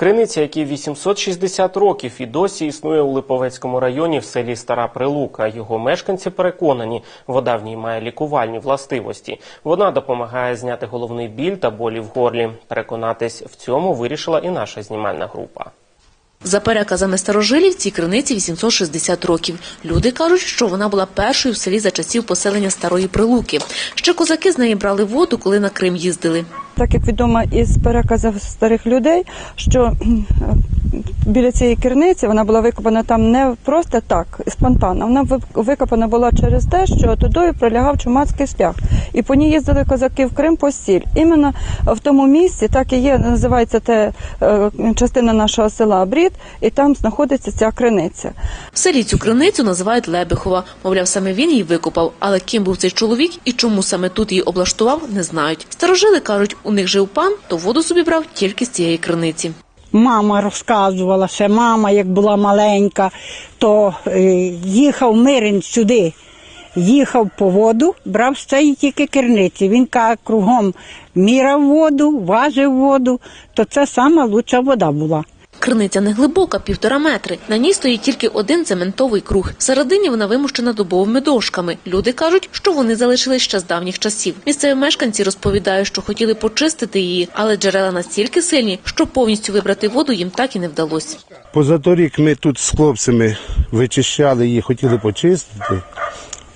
Криниця, якій 860 років і досі існує у Липовецькому районі в селі Стара Прилука. Його мешканці переконані, вода в ній має лікувальні властивості. Вона допомагає зняти головний біль та болі в горлі. Переконатись в цьому вирішила і наша знімальна група. За переказами старожилів, цій криниці 860 років. Люди кажуть, що вона була першою в селі за часів поселення Старої Прилуки. Ще козаки з неї брали воду, коли на Крим їздили. так як відомо із переказів старих людей, що біля цієї керниці вона була викопана там не просто так, спонтанно. Вона викопана була через те, що тудою пролягав чумацький шлях, і по ній їздили козаки в Крим по сіль. Іменно в тому місці, так і є, називається те е, частина нашого села Брід, і там знаходиться ця криниця. В селі цю криницю називають Лебехова. Мовляв, саме він її викопав. Але ким був цей чоловік і чому саме тут її облаштував, не знають. Старожили кажуть, у них жив пан, то воду собі брав тільки з цієї криниці. Мама розказувала, ще мама, як була маленька, то е, їхав Мирин сюди, їхав по воду, брав з тільки керниці. Він кругом мірав воду, важив воду, то це сама лучша вода була. Криниця не глибока, півтора метри. На ній стоїть тільки один цементовий круг. Всередині вона вимущена дубовими дошками. Люди кажуть, що вони залишились ще з давніх часів. Місцеві мешканці розповідають, що хотіли почистити її, але джерела настільки сильні, що повністю вибрати воду їм так і не вдалося. Позаторік ми тут з хлопцями вичищали її, хотіли почистити.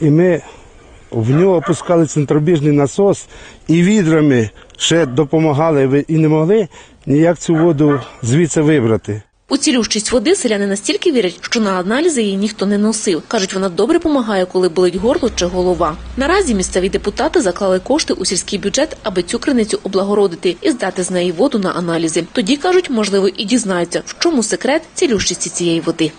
І ми в нього опускали центробіжний насос і відрами ще допомагали і не могли ніяк цю воду звідси вибрати. У цілющість води селяни настільки вірять, що на аналізи її ніхто не носив. Кажуть, вона добре допомагає, коли болить горло чи голова. Наразі місцеві депутати заклали кошти у сільський бюджет, аби цю криницю облагородити і здати з неї воду на аналізи. Тоді кажуть, можливо, і дізнаються, в чому секрет цілющості цієї води.